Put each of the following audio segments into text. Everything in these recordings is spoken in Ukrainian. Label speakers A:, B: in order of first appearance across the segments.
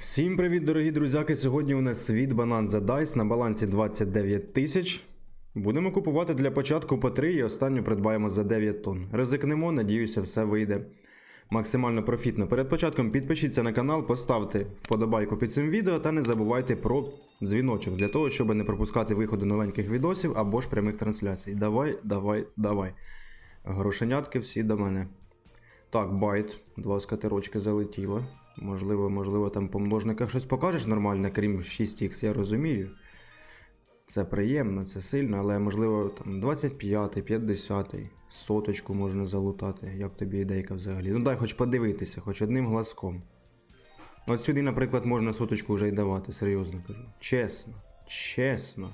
A: Всім привіт, дорогі друзяки! Сьогодні у нас світ Bonanza Dice на балансі 29 тисяч. Будемо купувати для початку по 3 і останню придбаємо за 9 тонн. Ризикнемо, надіюся, все вийде максимально профітно. Перед початком підпишіться на канал, поставте вподобайку під цим відео та не забувайте про дзвіночок для того, щоб не пропускати виходу новеньких відосів або ж прямих трансляцій. Давай, давай, давай. Грошенятки всі до мене. Так, байт, два скатерочки залетіло. Можливо, можливо, там по множниках щось покажеш нормальне, крім 6х, я розумію. Це приємно, це сильно, але можливо там 25, 50, соточку можна залутати. Як тобі ідейка взагалі? Ну дай хоч подивитися, хоч одним глазком. От сюди, наприклад, можна соточку вже й давати, серйозно кажу. Чесно, чесно.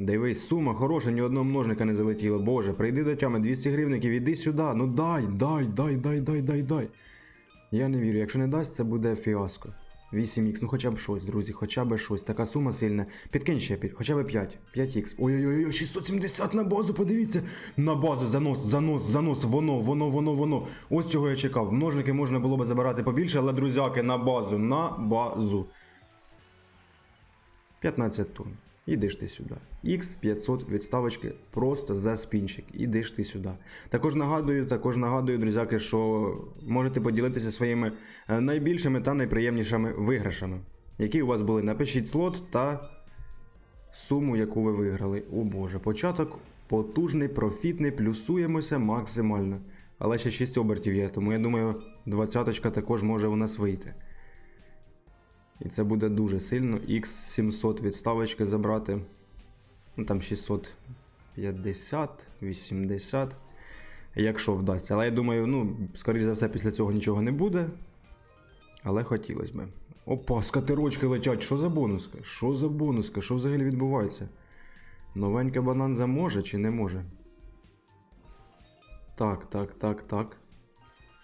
A: Дивись, сума хороша, ні одного множника не залетіло. Боже, прийди до тями 200 гривників, іди сюди. Ну дай, дай, дай, дай, дай, дай, дай. Я не вірю, якщо не дасть, це буде фіаско. 8х, ну хоча б щось, друзі, хоча б щось. Така сума сильна. Підкинь ще хоча б 5. 5х. Ой-ой-ой, 670 на базу, подивіться. На базу, занос, занос, занос, воно, воно, воно, воно. Ось чого я чекав. Множники можна було би забирати побільше, але, друзяки, на базу, на базу. 15 тонн. Іди ж ти сюди. X500 відставочки просто за спінчик. Іди ж ти сюди. Також нагадую, також нагадую, друзяки, що можете поділитися своїми е, найбільшими та найприємнішими виграшами. Які у вас були? Напишіть слот та суму, яку ви виграли. О Боже, початок потужний, профітний, плюсуємося максимально. Але ще 6 обертів є, тому я думаю, двадцяточка також може у нас вийти. І це буде дуже сильно. X700 відставочки забрати. Ну там 650, 80. Якщо вдасться. Але я думаю, ну, скоріш за все, після цього нічого не буде. Але хотілося б. Опа, скатерочки летять. Що за бонуска? Що за бонуска? Що взагалі відбувається? Новенька бананза може чи не може? Так, так, так, так.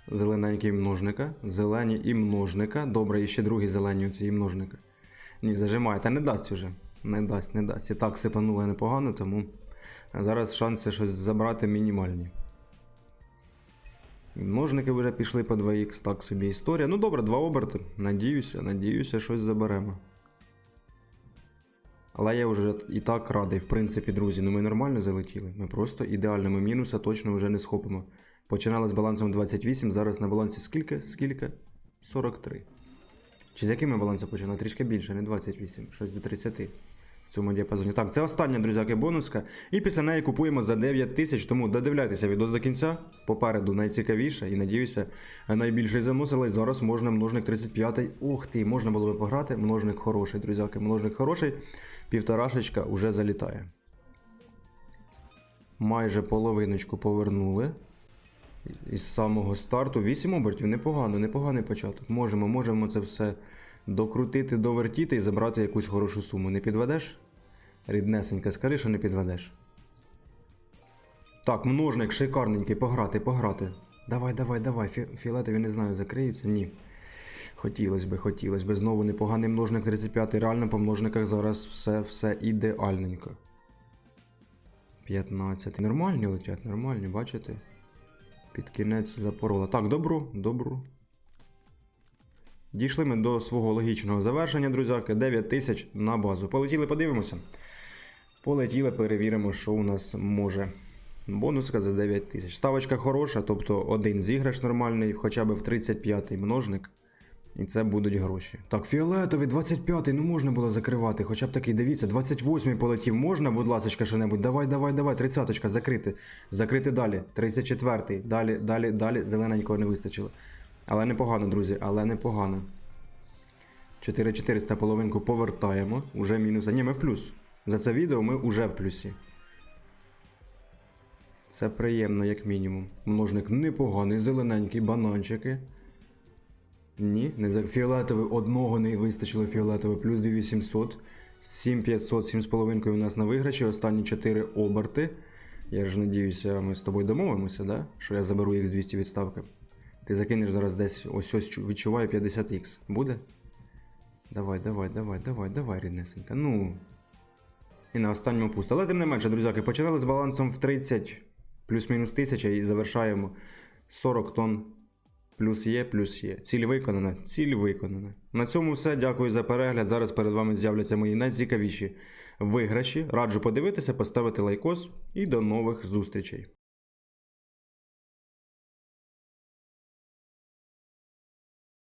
A: Зелененький множника. Зелені і множника. Добре, і ще другий зелені оці і множника. Ні, зажимає, та не дасть уже. Не дасть, не дасть. І так сипануло непогано, тому зараз шанси щось забрати мінімальні. І Множники вже пішли по 2х, так собі історія. Ну добре, два оберти. Надіюся, надіюся, щось заберемо. Але я вже і так радий, в принципі, друзі. Ну ми нормально залетіли. Ми просто ідеально, ми мінуса точно вже не схопимо. Починали з балансом 28, зараз на балансі скільки? Скільки? 43. Чи з яким ми балансом починали? Трішки більше, не 28, щось до 30 в цьому діапазоні. Так, це остання, друзяки, бонуска. І після неї купуємо за 9 тисяч, тому додивляйтеся відео до кінця. Попереду найцікавіше і надіюся, але й зараз можна множник 35. Ух ти, можна було би пограти. Множник хороший, друзяки, множник хороший. Півторашечка уже залітає. Майже половиночку повернули. Із самого старту 8 обертів, непогано, непоганий початок. Можемо, можемо це все докрутити, довертіти і забрати якусь хорошу суму. Не підведеш? Ріднесенька, скажи, що не підведеш. Так, множник шикарненький, пограти, пограти. Давай, давай, давай. Фі фіолетові не знаю, закриються? Ні. Хотілося би, хотілося би. Знову непоганий множник 35. Реально по множниках зараз все, все ідеальненько. 15. Нормальні летять, нормальні, бачите? Під кінець запорола. Так, добру, добру. Дійшли ми до свого логічного завершення, друзяки. 9 тисяч на базу. Полетіли, подивимося. Полетіли, перевіримо, що у нас може. Бонуска за 9 тисяч. Ставочка хороша, тобто один зіграш нормальний, хоча б в 35-й множник. І це будуть гроші. Так, фіолетовий, 25-й, ну можна було закривати. Хоча б такий, дивіться, 28-й полетів. Можна, будь ласка, що-небудь? Давай, давай, давай, 30-очка, закрити. Закрити далі. 34-й. Далі, далі, далі. Зелененького не вистачило. Але непогано, друзі, але непогано. 4400 половинку повертаємо. Уже мінус. Ні, ми в плюс. За це відео ми вже в плюсі. Це приємно, як мінімум. Множник непоганий, зелененький, бананчики. Ні, не за фіолетовий одного не вистачило фіолетовий, плюс 2800. 7500, 7,5 у нас на виграші, останні 4 оберти. Я ж надіюся, ми з тобою домовимося, да? що я заберу їх з 200 відставки. Ти закинеш зараз десь ось ось відчуваю 50х. Буде? Давай, давай, давай, давай, давай, ріднесенька. Ну. І на останньому пусто. Але тим не менше, друзяки, починали з балансом в 30 плюс-мінус 1000 і завершаємо 40 тонн Плюс є, плюс є. Ціль виконана, ціль виконана. На цьому все. Дякую за перегляд. Зараз перед вами з'являться мої найцікавіші виграші. Раджу подивитися, поставити лайкос і до нових зустрічей.